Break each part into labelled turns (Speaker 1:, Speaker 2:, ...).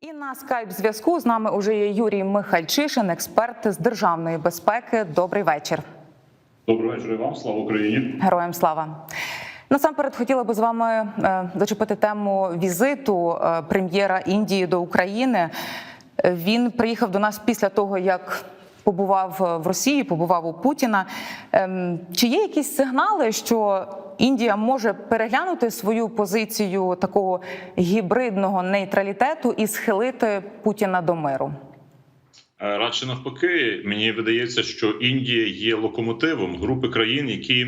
Speaker 1: І на скайп зв'язку з нами уже є Юрій Михальчишин, експерт з державної безпеки. Добрий вечір.
Speaker 2: Добрий вечора і вам, слава Україні.
Speaker 1: Героям слава. Насамперед хотіла би з вами е, зачепити тему візиту е, прем'єра Індії до України. Е, Він приїхав до нас після того, як побував е, в Росії, побував у Путіна. Ем, Чи є якісь сигнали, що Індія може переглянути свою позицію такого гібридного нейтралітету і схилити Путіна до миру?
Speaker 2: Е, Радше навпаки, мені видається, що Індія є локомотивом групи країн, які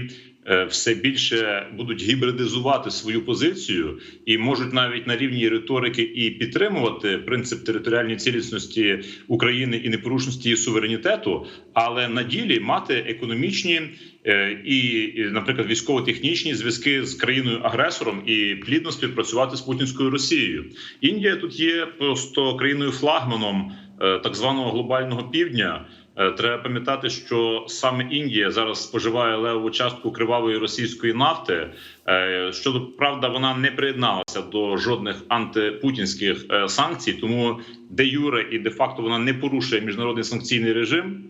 Speaker 2: все більше будуть гібридизувати свою позицію і можуть навіть на рівні риторики і підтримувати принцип територіальної цілісності України і непорушності її суверенітету, але на ділі мати економічні е, і, і, наприклад, військово-технічні зв'язки з країною агресором і плідно співпрацювати з путінською Росією. Індія тут є просто країною флагманом е, так званого глобального півдня. Е, Треба пам'ятати, що саме Індія зараз споживає левову частку кривавої російської нафти. Е, Щодо правда, вона не приєдналася до жодних антипутінських е, санкцій, тому де юре і де факто вона не порушує міжнародний санкційний режим.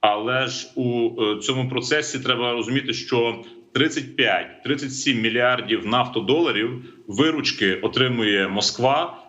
Speaker 2: Але ж у цьому процесі треба розуміти, що 35-37 мільярдів нафтодоларів виручки отримує Москва,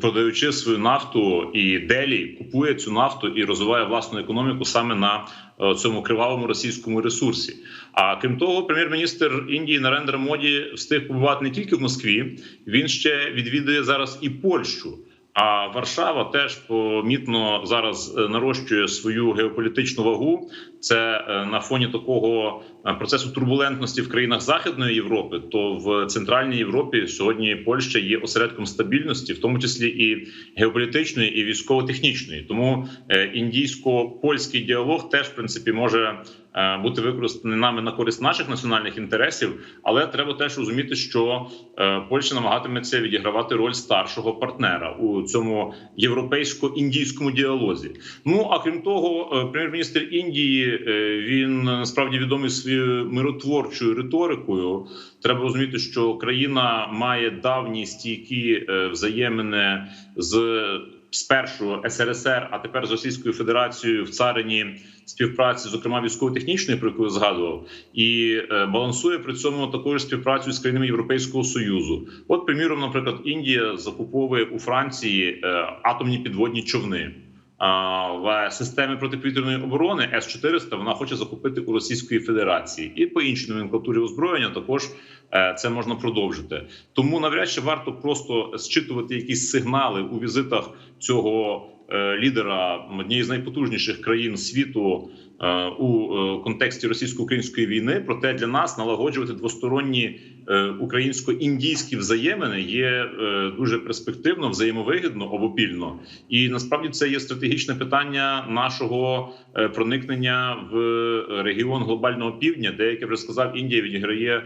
Speaker 2: продаючи свою нафту, і Делі купує цю нафту і розвиває власну економіку саме на е, цьому кривавому російському ресурсі. А крім того, прем'єр-міністр Індії Нарендра Моді встиг побувати не тільки в Москві, він ще відвідує зараз і Польщу. А Варшава теж помітно зараз е, нарощує свою геополітичну вагу. Це е, на фоні такого е, процесу турбулентності в країнах Західної Європи. То в центральній Європі сьогодні Польща є осередком стабільності, в тому числі і геополітичної, і військово-технічної. Тому індійсько-польський діалог теж в принципі може е, бути використаний нами на користь наших національних інтересів, але треба теж розуміти, що е, Польща намагатиметься відігравати роль старшого партнера у цьому європейсько-індійському діалозі. Ну а крім того, е, прем'єр-міністр Індії е, він насправді відомий своєю миротворчою риторикою. Треба розуміти, що країна має давні стійкі е, взаємини з спершу СРСР, а тепер з Російською Федерацією в царині співпраці, зокрема військово-технічної, про яку я згадував, і е, балансує при цьому також співпрацю з країнами Європейського союзу. От, приміром, наприклад, Індія закуповує у Франції е, атомні підводні човни. В системі протиповітряної оборони С 400 вона хоче закупити у Російської Федерації, і по іншій номенклатурі озброєння також е, це можна продовжити. Тому навряд чи варто просто зчитувати якісь сигнали у візитах цього е, лідера однієї з найпотужніших країн світу у е, контексті російсько-української війни. Проте для нас налагоджувати двосторонні е, українсько-індійські взаємини є е, дуже перспективно, взаємовигідно, обопільно. І насправді це є стратегічне питання нашого е, проникнення в регіон глобального півдня, де як я вже сказав, Індія відіграє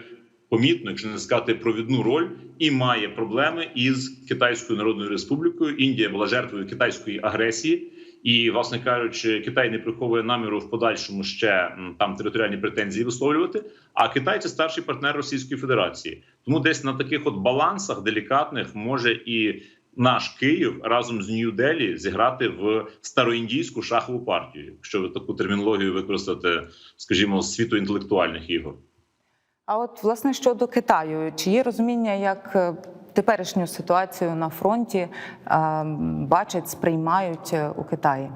Speaker 2: помітну, якщо не сказати провідну роль, і має проблеми із Китайською Народною Республікою. Індія була жертвою китайської агресії. І, власне кажучи, Китай не приховує наміру в подальшому ще там територіальні претензії висловлювати. А Китай це старший партнер Російської Федерації. Тому десь на таких от балансах делікатних може і наш Київ разом з Нью-Делі зіграти в староіндійську шахову партію, якщо ви таку термінологію використати, скажімо, з світу інтелектуальних ігор.
Speaker 1: А от власне щодо Китаю, чи є розуміння, як е, теперішню ситуацію на фронті е, бачать, сприймають е, у Китаї?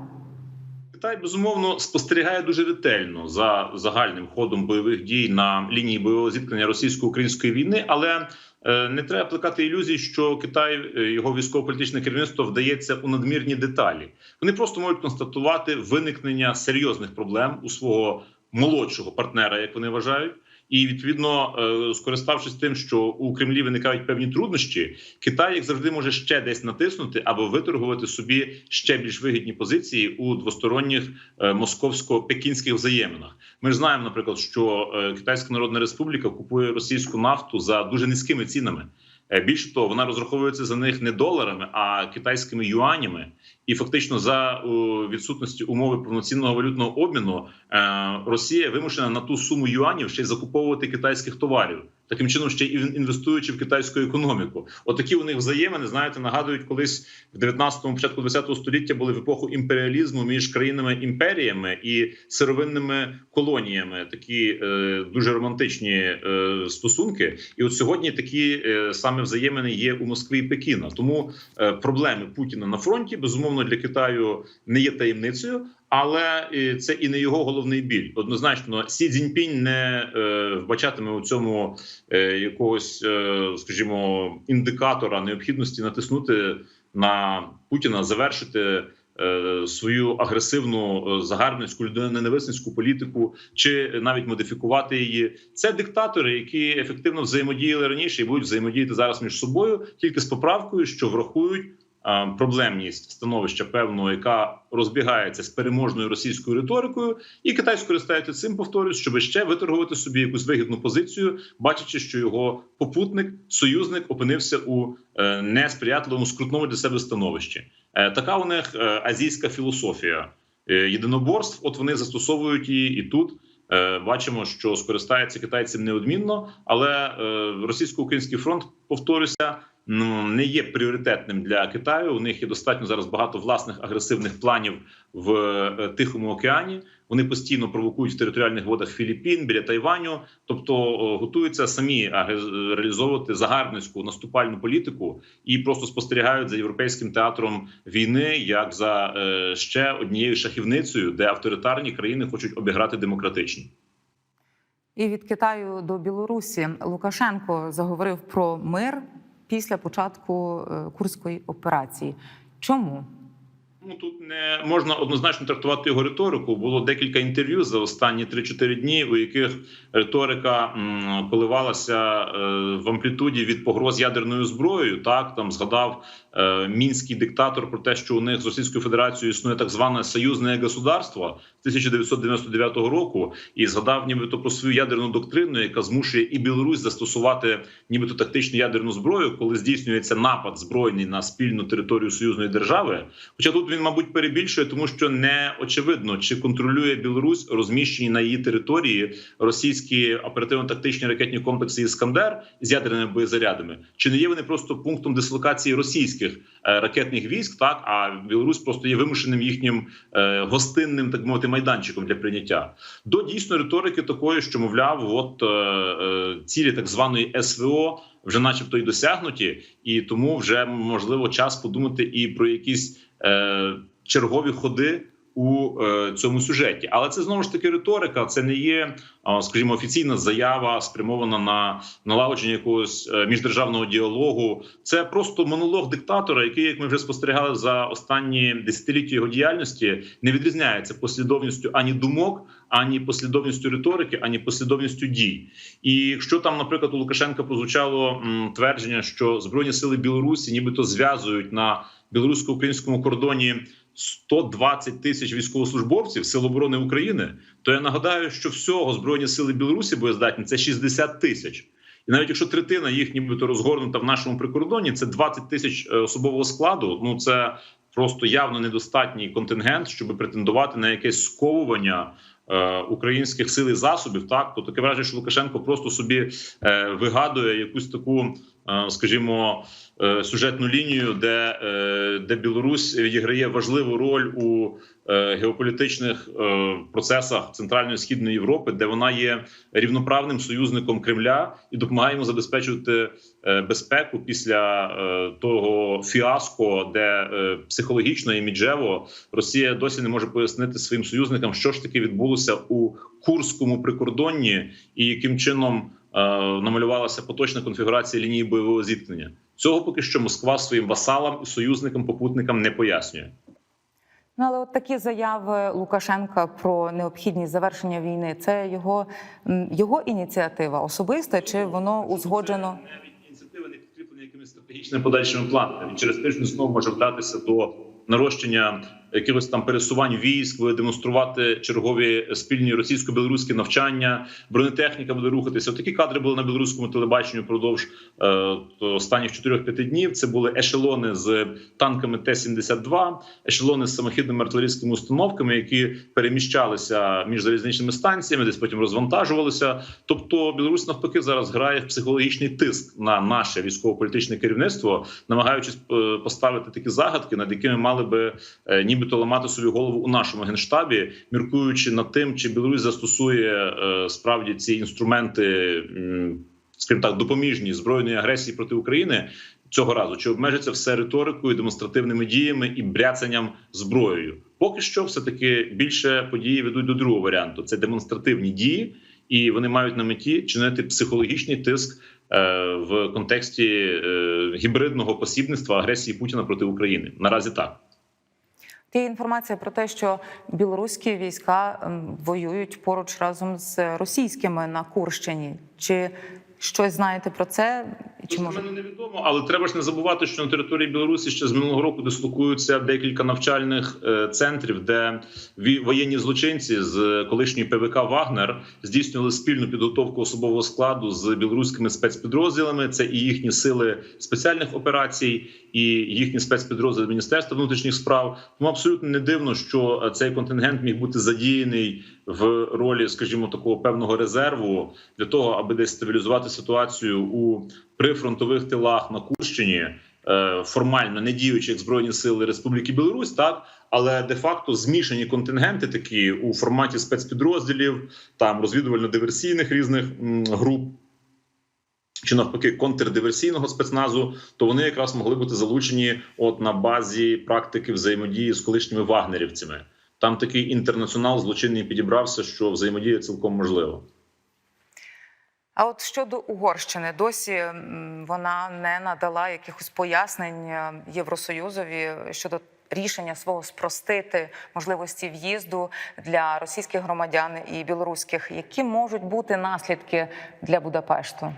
Speaker 2: Китай безумовно спостерігає дуже ретельно за загальним ходом бойових дій на лінії бойового зіткнення російсько-української війни, але е, не треба плекати ілюзій, що Китай його військово-політичне керівництво вдається у надмірні деталі. Вони просто можуть констатувати виникнення серйозних проблем у свого молодшого партнера, як вони вважають. І відповідно, е, скориставшись тим, що у Кремлі виникають певні труднощі, Китай як завжди може ще десь натиснути або виторгувати собі ще більш вигідні позиції у двосторонніх е, московсько-пекінських взаєминах. Ми ж знаємо, наприклад, що е, Китайська Народна Республіка купує російську нафту за дуже низькими цінами. Е, Більше того, вона розраховується за них не доларами, а китайськими юанями. І фактично, за відсутності умови повноцінного валютного обміну, е, Росія вимушена на ту суму юанів ще й закуповувати китайських товарів. Таким чином ще й інвестуючи в китайську економіку. Отакі у них взаємини, знаєте, нагадують, колись в 19-му, початку 20-го століття були в епоху імперіалізму між країнами імперіями і сировинними колоніями. Такі е, дуже романтичні е, стосунки. І от сьогодні такі е, саме взаємини є у Москві і Пекіна. Тому е, проблеми Путіна на фронті безумовно для Китаю не є таємницею. Але це і не його головний біль. Однозначно, Сі Цзіньпінь не е, вбачатиме у цьому е, якогось, е, скажімо, індикатора необхідності натиснути на Путіна, завершити е, свою агресивну е, загарбницьку людиноненависницьку політику, чи навіть модифікувати її. Це диктатори, які ефективно взаємодіяли раніше і будуть взаємодіяти зараз між собою, тільки з поправкою, що врахують проблемність становища певного, яка розбігається з переможною російською риторикою, і Китай скористається цим, повторюсь, щоб ще виторгувати собі якусь вигідну позицію, бачачи, що його попутник, союзник опинився у е, несприятливому скрутному для себе становищі. Е, Така у них е, азійська філософія е, єдиноборств. От вони застосовують її і тут. Е, Бачимо, що скористається Китай цим неодмінно, але е, російсько-український фронт, повторюся, не є пріоритетним для Китаю. У них є достатньо зараз багато власних агресивних планів в е, Тихому океані. Вони постійно провокують в територіальних водах Філіппін біля Тайваню, тобто готуються самі реалізовувати загарбницьку наступальну політику і просто спостерігають за європейським театром війни як за е, ще однією шахівницею, де авторитарні країни хочуть обіграти демократичні.
Speaker 1: І від Китаю до Білорусі Лукашенко заговорив про мир після початку е, курської операції. Чому?
Speaker 2: Ну тут не можна однозначно трактувати його риторику. Було декілька інтерв'ю за останні 3-4 дні, у яких риторика коливалася е, в амплітуді від погроз ядерною зброєю. Так там згадав е, мінський диктатор про те, що у них з Російською Федерацією існує так зване союзне государство з 1999 року, і згадав нібито про свою ядерну доктрину, яка змушує і Білорусь застосувати нібито тактичну ядерну зброю, коли здійснюється напад збройний на спільну територію союзної держави. Хоча тут він, мабуть, перебільшує, тому що не очевидно, чи контролює Білорусь розміщені на її території російські оперативно-тактичні ракетні комплекси Іскандер з ядерними боєзарядами, чи не є вони просто пунктом дислокації російських е, ракетних військ? Так а Білорусь просто є вимушеним їхнім е, гостинним, так мовити, майданчиком для прийняття до дійсно риторики такої, що мовляв, от е, цілі так званої СВО вже, начебто, й досягнуті, і тому вже можливо час подумати і про якісь чергові ходи у е, цьому сюжеті. Але це знову ж таки риторика. Це не є, скажімо, офіційна заява, спрямована на налагодження якогось е, міждержавного діалогу. Це просто монолог диктатора, який, як ми вже спостерігали за останні десятиліття його діяльності, не відрізняється послідовністю ані думок, ані послідовністю риторики, ані послідовністю дій. І якщо там, наприклад, у Лукашенка прозвучало твердження, що збройні сили Білорусі, нібито зв'язують на білорусько-українському кордоні 120 тисяч військовослужбовців Сил оборони України, то я нагадаю, що всього збройні сили Білорусі боєздатні це 60 тисяч. І навіть якщо третина їх нібито розгорнута в нашому прикордоні, це 20 тисяч е, особового складу. Ну це просто явно недостатній контингент, щоб претендувати на якесь сковування е, українських сил і засобів. Так то таке враження, що Лукашенко просто собі е, вигадує якусь таку, скажімо, е, сюжетну лінію, де, е, де Білорусь відіграє важливу роль у е, геополітичних процесах Центральної східної Європи, де вона є рівноправним союзником Кремля і допомагає йому забезпечувати безпеку після того фіаско, де психологічно і міджево Росія досі не може пояснити своїм союзникам, що ж таки відбулося у Курському прикордонні, і яким чином намалювалася поточна конфігурація лінії бойового зіткнення. Цього поки що Москва своїм васалам і союзникам, попутникам не пояснює.
Speaker 1: Ну, але от такі заяви Лукашенка про необхідність завершення війни це його, його ініціатива особиста, чи воно узгоджено?
Speaker 2: Це навіть ініціатива не підкріплена якимись стратегічними подальшими планами. Він через тиждень знову може вдатися до нарощення якихось там пересувань військ, буде демонструвати чергові спільні російсько-білоруські навчання. Бронетехніка буде рухатися. Такі кадри були на білоруському телебаченню впродовж е, останніх 4-5 днів. Це були ешелони з танками Т-72, ешелони з самохідними артилерійськими установками, які переміщалися між залізничними станціями, десь потім розвантажувалися. Тобто, Білорусь навпаки зараз грає в психологічний тиск на наше військово-політичне керівництво, намагаючись е, поставити такі загадки, над якими мали би е, нібито ламати собі голову у нашому генштабі, міркуючи над тим, чи Білорусь застосує е, справді ці інструменти, скажімо так, допоміжні збройної агресії проти України. Цього разу чи обмежиться все риторикою, демонстративними діями і бряцанням зброєю? Поки що, все таки більше події ведуть до другого варіанту: це демонстративні дії, і вони мають на меті чинити психологічний тиск е, в контексті е, гібридного посібництва агресії Путіна проти України. Наразі так.
Speaker 1: Є інформація про те, що білоруські війська ем, воюють поруч разом з російськими на Курщині. Чи щось знаєте про це? Чи може
Speaker 2: мене невідомо, але треба ж не забувати, що на території Білорусі ще з минулого року дислокуються декілька навчальних е, центрів, де воєнні злочинці з колишньої ПВК Вагнер здійснювали спільну підготовку особового складу з білоруськими спецпідрозділами. Це і їхні сили спеціальних операцій, і їхні спецпідрозділи Міністерства внутрішніх справ. Тому абсолютно не дивно, що е, цей контингент міг бути задіяний в ролі, скажімо, такого певного резерву для того, аби десь стабілізувати ситуацію у прифронтових тилах на Курщині, е, формально не діючи як збройні сили Республіки Білорусь, так але де-факто змішані контингенти такі у форматі спецпідрозділів, там розвідувально-диверсійних різних груп. Чи навпаки контрдиверсійного спецназу, то вони якраз могли бути залучені от на базі практики взаємодії з колишніми вагнерівцями. Там такий інтернаціонал злочинний підібрався, що взаємодія цілком можлива.
Speaker 1: а от щодо Угорщини, досі вона не надала якихось пояснень е, Євросоюзові щодо рішення свого спростити можливості в'їзду для російських громадян і білоруських. Які можуть бути наслідки для Будапешту?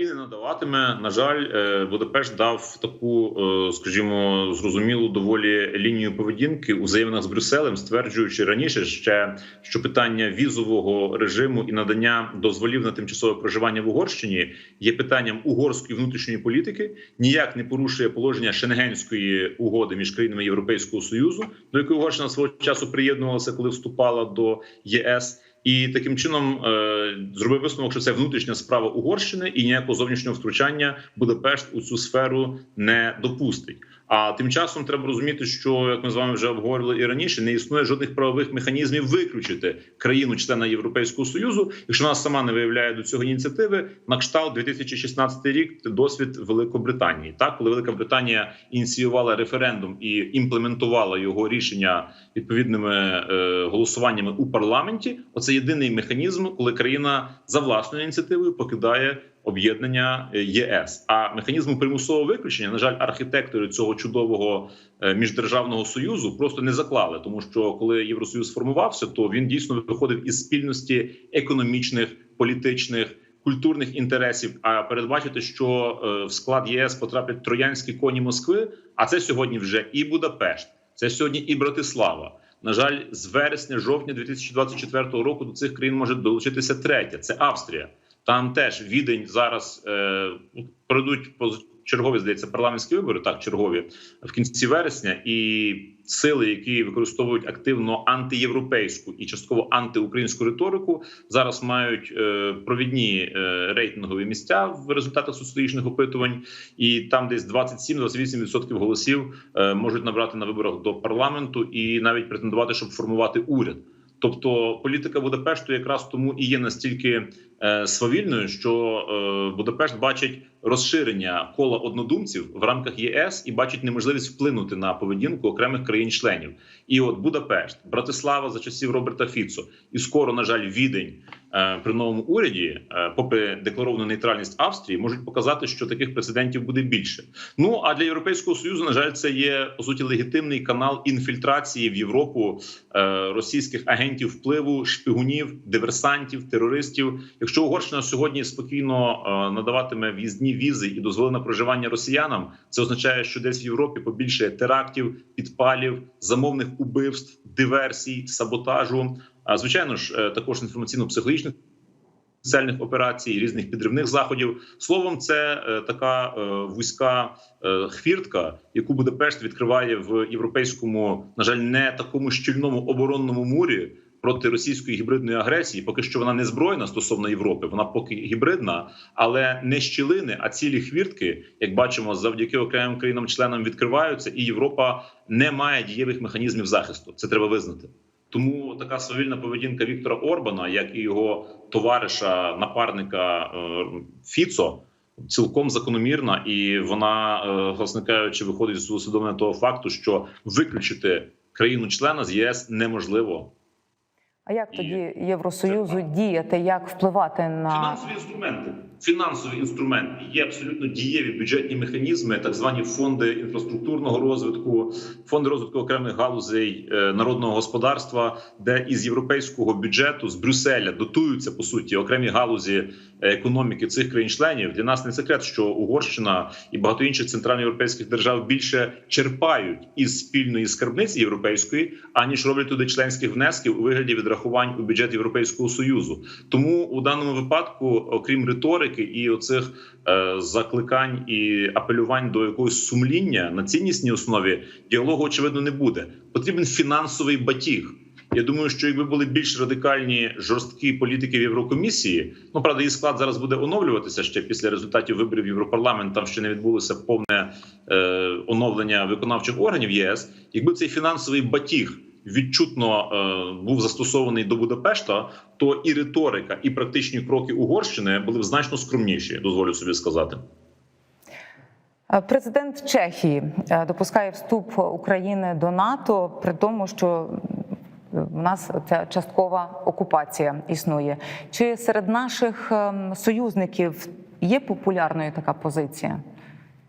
Speaker 2: І не надаватиме. На жаль, е, Будапешт дав таку, е, скажімо, зрозумілу доволі лінію поведінки у взаєминах з Брюсселем, стверджуючи раніше ще, що питання візового режиму і надання дозволів на тимчасове проживання в Угорщині є питанням угорської внутрішньої політики, ніяк не порушує положення Шенгенської угоди між країнами Європейського союзу, до якої Угорщина свого часу приєднувалася, коли вступала до ЄС. І таким чином е, зробив висновок, що це внутрішня справа Угорщини, і ніякого зовнішнього втручання Будапешт у цю сферу не допустить. А тим часом треба розуміти, що як ми з вами вже обговорювали і раніше, не існує жодних правових механізмів виключити країну-члена Європейського союзу, якщо вона сама не виявляє до цього ініціативи. На кшталт 2016 рік це досвід Великобританії. Так, коли Велика Британія ініціювала референдум і імплементувала його рішення відповідними е, голосуваннями у парламенті. Оце єдиний механізм, коли країна за власною ініціативою покидає об'єднання е, ЄС. А механізму примусового виключення, на жаль, архітектори цього чудового е, міждержавного союзу просто не заклали, тому що коли Євросоюз формувався, то він дійсно виходив із спільності економічних, політичних. Культурних інтересів, а передбачити, що е, в склад ЄС потраплять троянські коні Москви. А це сьогодні вже і Будапешт, це сьогодні і Братислава. На жаль, з вересня, жовтня 2024 року до цих країн може долучитися третя. Це Австрія. Там теж відень зараз е, пройдуть чергові, здається, парламентські вибори, так чергові в кінці вересня, і сили, які використовують активно антиєвропейську і частково антиукраїнську риторику, зараз мають е, провідні е, рейтингові місця в результатах соціологічних опитувань, і там десь 27-28% голосів е, можуть набрати на виборах до парламенту і навіть претендувати, щоб формувати уряд. Тобто політика Будапешту якраз тому і є настільки свавільною, що е, Будапешт бачить розширення кола однодумців в рамках ЄС і бачить неможливість вплинути на поведінку окремих країн-членів. І от Будапешт, Братислава за часів Роберта Фіцо, і скоро, на жаль, відень е, при новому уряді, е, попри декларовану нейтральність Австрії, можуть показати, що таких прецедентів буде більше. Ну а для європейського союзу, на жаль, це є по суті легітимний канал інфільтрації в Європу е, російських агентів впливу, шпигунів, диверсантів, терористів. Якщо Угорщина сьогодні спокійно е, надаватиме в'їзні візи і дозволене проживання росіянам, це означає, що десь в Європі побільше терактів, підпалів, замовних убивств, диверсій, саботажу. А звичайно ж, е, також інформаційно-психологічних спеціальних операцій, різних підривних заходів. Словом, це е, така вузька хвіртка, яку Будапешт відкриває в європейському, на жаль, не такому щільному оборонному мурі. Проти російської гібридної агресії, поки що вона не збройна стосовно Європи, вона поки гібридна, але не щілини, а цілі хвіртки, як бачимо, завдяки окремим країнам-членам відкриваються, і Європа не має дієвих механізмів захисту. Це треба визнати. Тому така свавільна поведінка Віктора Орбана, як і його товариша, напарника е, Фіцо, цілком закономірна, і вона, е, власне кажучи, виходить з усвідомлення того факту, що виключити країну-члена з ЄС неможливо.
Speaker 1: А як тоді Євросоюзу діяти, як впливати на
Speaker 2: Фінансові інструменти, фінансові інструменти. Є абсолютно дієві бюджетні механізми, так звані фонди інфраструктурного розвитку, фонди розвитку окремих галузей е, народного господарства, де із європейського бюджету з Брюсселя дотуються по суті окремі галузі економіки цих країн-членів. Для нас не секрет, що Угорщина і багато інших центральноєвропейських держав більше черпають із спільної скарбниці європейської, аніж роблять туди членських внесків у вигляді відрахувань у бюджет Європейського союзу. Тому у даному випадку, окрім риторики і оцих е, закликань і апелювань до якогось сумління на ціннісній основі, діалогу очевидно не буде. Потрібен фінансовий батіг. Я думаю, що якби були більш радикальні жорсткі політики в Єврокомісії, ну правда, її склад зараз буде оновлюватися ще після результатів виборів в Європарламент. Там ще не відбулося повне е, оновлення виконавчих органів ЄС. Якби цей фінансовий батіг відчутно е, був застосований до Будапешта, то і риторика, і практичні кроки Угорщини були б значно скромніші. Дозволю собі сказати.
Speaker 1: Е, Президент Чехії е, допускає вступ України до НАТО, при тому, що в нас ця часткова окупація існує. Чи серед наших ем, союзників є популярною така позиція?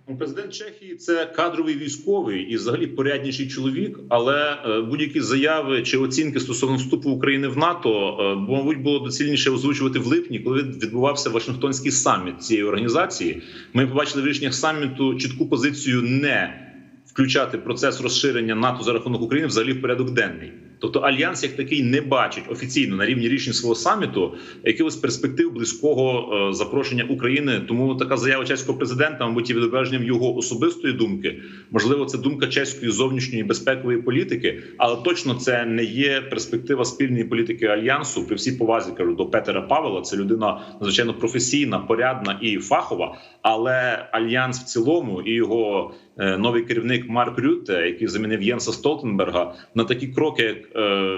Speaker 2: Ну, Президент Чехії це кадровий військовий і взагалі порядніший чоловік. Але е, будь-які заяви чи оцінки стосовно вступу України в НАТО, е, мабуть, було доцільніше озвучувати в липні, коли відбувався Вашингтонський саміт цієї організації. Ми побачили в рішеннях саміту чітку позицію не включати процес розширення НАТО за рахунок України взагалі в порядок денний. Тобто альянс як такий не бачить офіційно на рівні рішень свого саміту якихось перспектив близького е, запрошення України. Тому така заява чеського президента, мабуть, є відображенням його особистої думки. Можливо, це думка чеської зовнішньої безпекової політики, але точно це не є перспектива спільної політики альянсу. При всій повазі кажу до Петера Павела. Це людина надзвичайно професійна, порядна і фахова. Але альянс в цілому і його е, новий керівник Марк Рютте, який замінив Єнса Столтенберга, на такі кроки,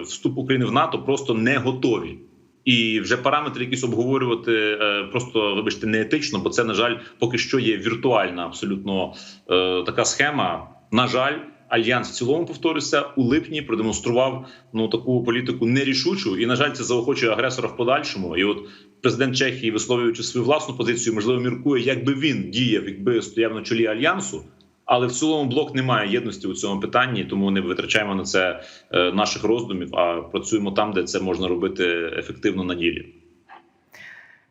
Speaker 2: вступ України в НАТО, просто не готові. І вже параметри якісь обговорювати е, просто вибачте неетично, бо це на жаль поки що є віртуальна абсолютно е, така схема. На жаль, альянс в цілому повторюся у липні продемонстрував ну таку політику нерішучу, і на жаль, це заохочує агресора в подальшому. І от президент Чехії, висловлюючи свою власну позицію, можливо, міркує, як би він діяв, якби стояв на чолі альянсу. Але в цілому блок не має єдності у цьому питанні, тому не витрачаємо на це е, наших роздумів, а працюємо там, де це можна робити ефективно на ділі.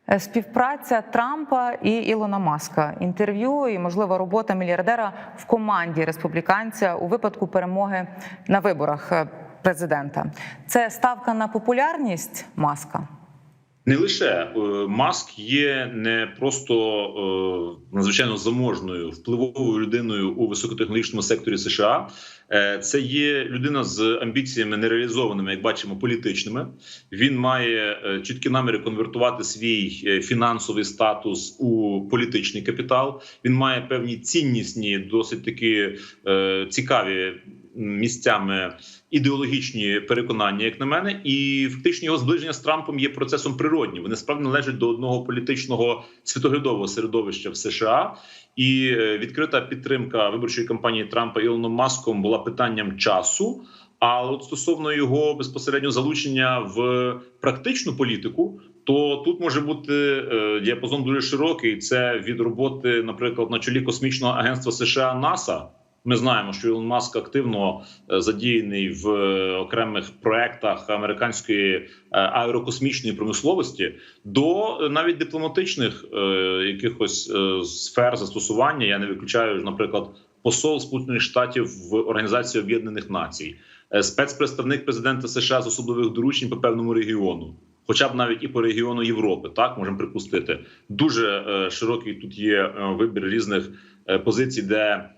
Speaker 1: Е, Співпраця Трампа і Ілона Маска, інтерв'ю і можливо робота мільярдера в команді республіканця у випадку перемоги на виборах е, президента. Це ставка на популярність Маска.
Speaker 2: Не лише е, Маск є не просто е, надзвичайно заможною впливовою людиною у високотехнологічному секторі США. Е, Це є людина з амбіціями нереалізованими, як бачимо, політичними. Він має чіткі наміри конвертувати свій фінансовий статус у політичний капітал. Він має певні ціннісні, досить таки е, цікаві місцями ідеологічні переконання, як на мене, і фактично його зближення з Трампом є процесом природнім. Вони справді належать до одного політичного світоглядового середовища в США. І е, відкрита підтримка виборчої кампанії Трампа Ілоном Маском була питанням часу. А от стосовно його безпосередньо залучення в практичну політику, то тут може бути е, діапазон дуже широкий. Це від роботи, наприклад, на чолі космічного агентства США НАСА Ми знаємо, що Ілон Маск активно е, задіяний в е, окремих проектах американської е, аерокосмічної промисловості до навіть дипломатичних якихось сфер застосування. Я не виключаю, наприклад, посол Сполучених Штатів в Організації Об'єднаних Націй, спецпредставник президента США з особливих доручень по певному регіону. Хоча б навіть і по регіону Європи, так можемо припустити. Дуже широкий тут є вибір різних позицій, де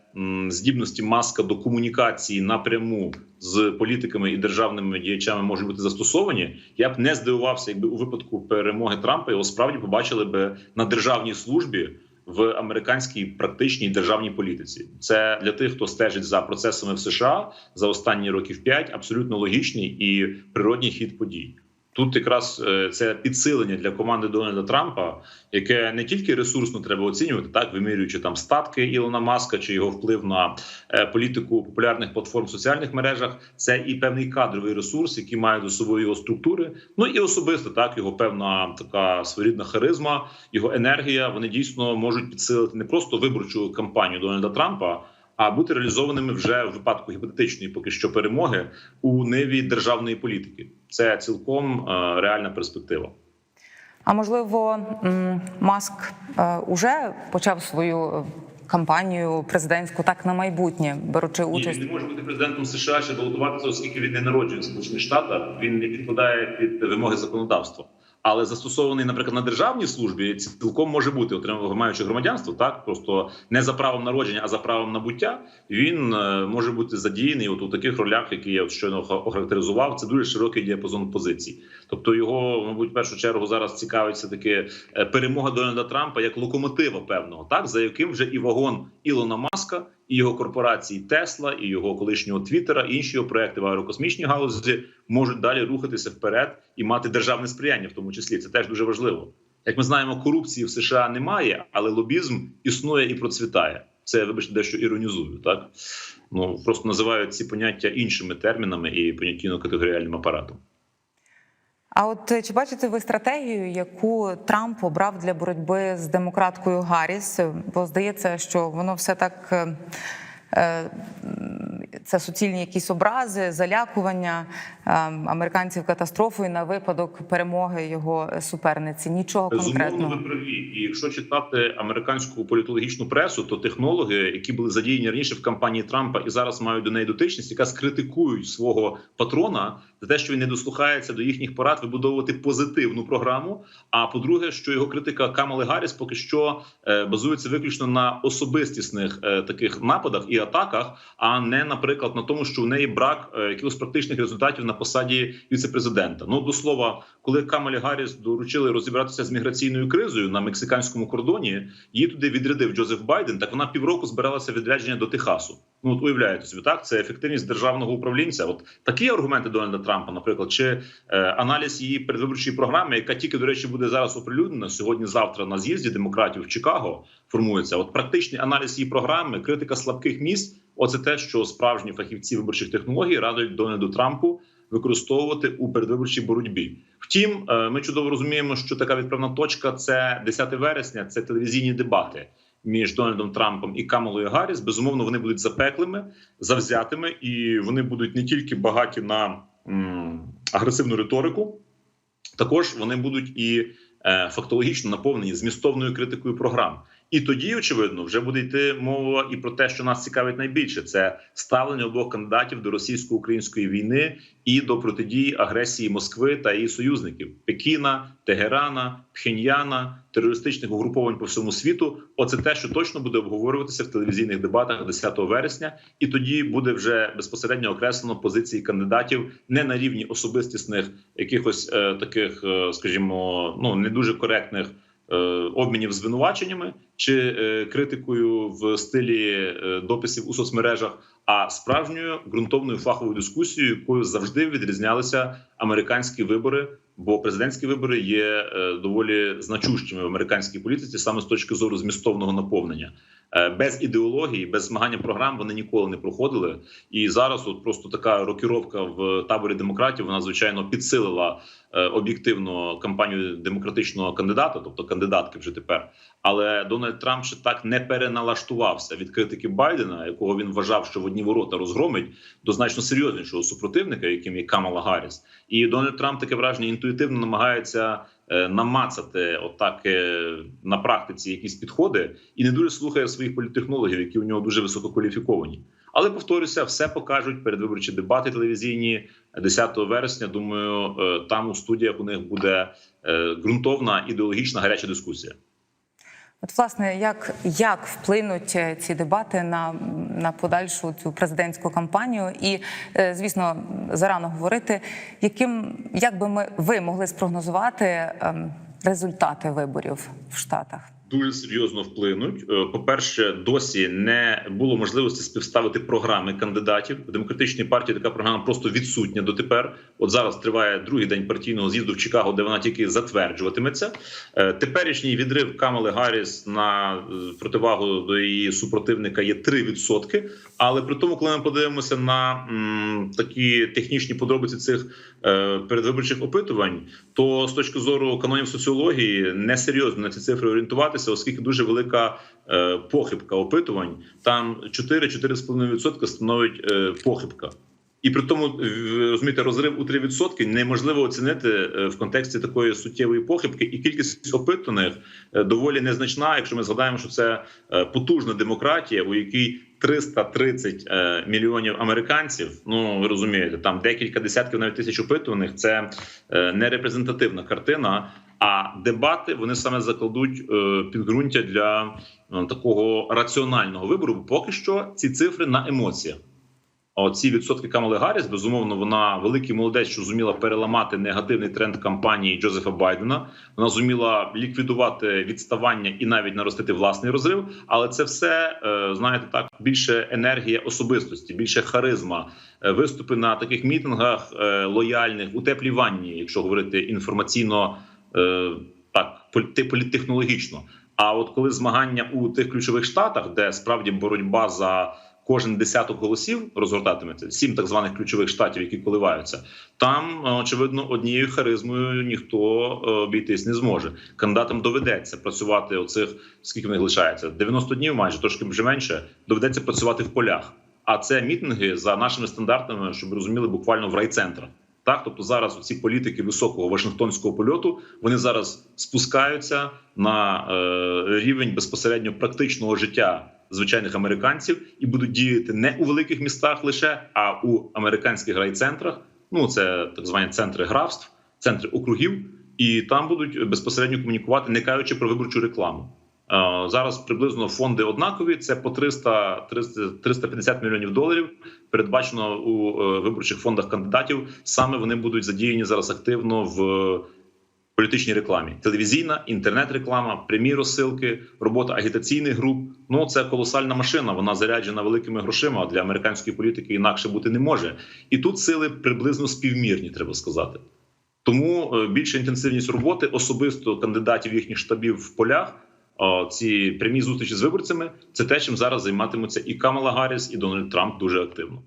Speaker 2: здібності маска до комунікації напряму з політиками і державними діячами можуть бути застосовані. Я б не здивувався, якби у випадку перемоги Трампа його справді побачили би на державній службі в американській практичній державній політиці. Це для тих, хто стежить за процесами в США за останні років п'ять, абсолютно логічний і природній хід подій. Тут якраз е, це підсилення для команди Дональда Трампа, яке не тільки ресурсно треба оцінювати, так вимірюючи там статки Ілона Маска чи його вплив на е, політику популярних платформ в соціальних мережах. Це і певний кадровий ресурс, який має до собою його структури. Ну і особисто так його певна така своєрідна харизма, його енергія. Вони дійсно можуть підсилити не просто виборчу кампанію Дональда Трампа. А бути реалізованими вже в випадку гіпотетичної, поки що перемоги у ниві державної політики. Це цілком е, реальна перспектива.
Speaker 1: А можливо, Маск е, уже почав свою е, кампанію президентську так на майбутнє, беручи
Speaker 2: Ні,
Speaker 1: участь.
Speaker 2: він не може бути президентом США чи балотуватися, оскільки він не народжує в Сполучених Штатах. Він не підпадає під вимоги законодавства. Але застосований, наприклад, на державній службі цілком може бути отримав маючи громадянство, так просто не за правом народження, а за правом набуття. Він е, може бути задіяний от у таких ролях, які я щойно оха- охарактеризував. Це дуже широкий діапазон позицій. Тобто його, мабуть, в першу чергу зараз цікавить все таки перемога Дональда Трампа як локомотива певного, так за яким вже і вагон Ілона Маска, і його корпорації Тесла, і його колишнього Твіттера, і інші його проекти в аерокосмічній галузі можуть далі рухатися вперед і мати державне сприяння, в тому числі це теж дуже важливо. Як ми знаємо, корупції в США немає, але лобізм існує і процвітає. Це вибачте, дещо іронізую, так ну просто називають ці поняття іншими термінами і поняттєно-категоріальним апаратом.
Speaker 1: А от е, чи бачите ви стратегію, яку Трамп обрав для боротьби з демократкою Гарріс? Бо здається, що воно все так. е, е, Це суцільні якісь образи, залякування американців катастрофою на випадок перемоги його суперниці. Нічого
Speaker 2: Безумовно, ви
Speaker 1: конкретного.
Speaker 2: праві. І якщо читати американську політологічну пресу, то технологи, які були задіяні раніше в кампанії Трампа і зараз мають до неї дотичність, якраз критикують свого патрона за те, що він не дослухається до їхніх порад вибудовувати позитивну програму. А по-друге, що його критика Камали Гарріс поки що е, базується виключно на особистісних е, таких нападах і атаках, а не, наприклад, на тому, що в неї брак е, якихось практичних результатів на посаді віцепрезидента. Ну до слова, коли Камалі Гарріс доручили розібратися з міграційною кризою на мексиканському кордоні, її туди відрядив Джозеф Байден. Так вона півроку збиралася відрядження до Техасу. Ну от уявляєте собі, так це ефективність державного управлінця. От такі аргументи Дональда Трампа, наприклад, чи е, аналіз її передвиборчої програми, яка тільки до речі буде зараз оприлюднена сьогодні-завтра на з'їзді демократів в Чикаго. Формується от практичний аналіз її програми, критика слабких місць. Оце те, що справжні фахівці виборчих технологій радують Дональду Трампу використовувати у передвиборчій боротьбі. Втім, е, ми чудово розуміємо, що така відправна точка це 10 вересня, це телевізійні дебати між Дональдом Трампом і Камалою Гарріс. Безумовно, вони будуть запеклими, завзятими, і вони будуть не тільки багаті на агресивну риторику, також вони будуть і е, фактологічно наповнені змістовною критикою програм. І тоді, очевидно, вже буде йти мова і про те, що нас цікавить найбільше: це ставлення обох кандидатів до російсько-української війни і до протидії агресії Москви та її союзників Пекіна, Тегерана, Пхеньяна, терористичних угруповань по всьому світу. Оце те, що точно буде обговорюватися в телевізійних дебатах 10 вересня, і тоді буде вже безпосередньо окреслено позиції кандидатів не на рівні особистісних якихось е, таких, е, скажімо, ну не дуже коректних. Е, Обмінів звинуваченнями чи е, критикою в стилі е, дописів у соцмережах, а справжньою ґрунтовною фаховою дискусією, якою завжди відрізнялися американські вибори. Бо президентські вибори є доволі значущими в американській політиці саме з точки зору змістовного наповнення. Е, Без ідеології, без змагання програм вони ніколи не проходили. І зараз, от просто така рокіровка в таборі демократів, вона звичайно підсилила е, об'єктивно кампанію демократичного кандидата, тобто кандидатки вже тепер. Але Дональд Трамп ще так не переналаштувався від критики Байдена, якого він вважав, що в одні ворота розгромить, до значно серйознішого супротивника, яким є Камала Гарріс. І Дональд Трамп таке враження інтуїтивно намагається намацати отак е, на практиці якісь підходи, і не дуже слухає своїх політтехнологів, які у нього дуже висококваліфіковані. Але повторюся, все покажуть передвиборчі дебати телевізійні 10 вересня. Думаю, е, там у студіях у них буде е, ґрунтовна ідеологічна гаряча дискусія.
Speaker 1: От, власне, як, як вплинуть е, ці дебати на, на подальшу цю президентську кампанію? І, е, звісно, зарано говорити, яким як би ми ви могли спрогнозувати ем, результати виборів в Штатах?
Speaker 2: Дуже серйозно вплинуть. Е, По-перше, досі не було можливості співставити програми кандидатів. В демократичній партії така програма просто відсутня дотепер. От зараз триває другий день партійного з'їзду в Чикаго, де вона тільки затверджуватиметься. Е, Теперішній відрив Камали Гарріс на е, противагу до її супротивника є 3%. Але при тому, коли ми подивимося на м, такі технічні подробиці цих е, передвиборчих опитувань, то з точки зору канонів соціології несерйозно на ці цифри орієнтуватися, оскільки дуже велика е, похибка опитувань. Там 4-4,5% становить е, похибка. І при тому розумієте, розрив у 3% неможливо оцінити е, в контексті такої суттєвої похибки, і кількість опитаних е, доволі незначна. Якщо ми згадаємо, що це е, потужна демократія, у якій 330 е, мільйонів американців. Ну ви розумієте, там декілька десятків навіть тисяч опитуваних. Це е, не репрезентативна картина. А дебати вони саме закладуть е, підґрунтя для е, такого раціонального вибору. Бо поки що ці цифри на емоціях. Оці відсотки Камали Гарріс, безумовно, вона великий молодець, що зуміла переламати негативний тренд кампанії Джозефа Байдена. Вона зуміла ліквідувати відставання і навіть наростити власний розрив. Але це все е, знаєте, так більше енергія особистості, більше харизма, е, виступи на таких мітингах е, лояльних у якщо говорити інформаційно так полі- політтехнологічно. А от коли змагання у тих ключових штатах, де справді боротьба за кожен десяток голосів розгортатиметься, сім так званих ключових штатів, які коливаються, там е, очевидно однією харизмою ніхто е, обійтись не зможе. Кандидатам доведеться працювати оцих скільки в них лишається 90 днів, майже трошки вже менше. Доведеться працювати в полях. А це мітинги за нашими стандартами, щоб розуміли, буквально в райцентрах. Так, тобто зараз ці політики високого Вашингтонського польоту вони зараз спускаються на е, рівень безпосередньо практичного життя звичайних американців і будуть діяти не у великих містах лише, а у американських райцентрах. Ну це так звані центри графств, центри округів, і там будуть безпосередньо комунікувати, не кажучи про виборчу рекламу. Е, Зараз приблизно фонди однакові. Це по 300, 300 350 мільйонів доларів. Передбачено у е, виборчих фондах кандидатів. Саме вони будуть задіяні зараз активно в політичній рекламі: телевізійна, інтернет-реклама, прямі розсилки, робота агітаційних груп. Ну це колосальна машина. Вона заряджена великими грошима. Для американської політики інакше бути не може. І тут сили приблизно співмірні, треба сказати. Тому е, більша інтенсивність роботи особисто кандидатів їхніх штабів в полях. Ці прямі зустрічі з виборцями це те, чим зараз займатимуться і Камала Гарріс, і Дональд Трамп дуже активно.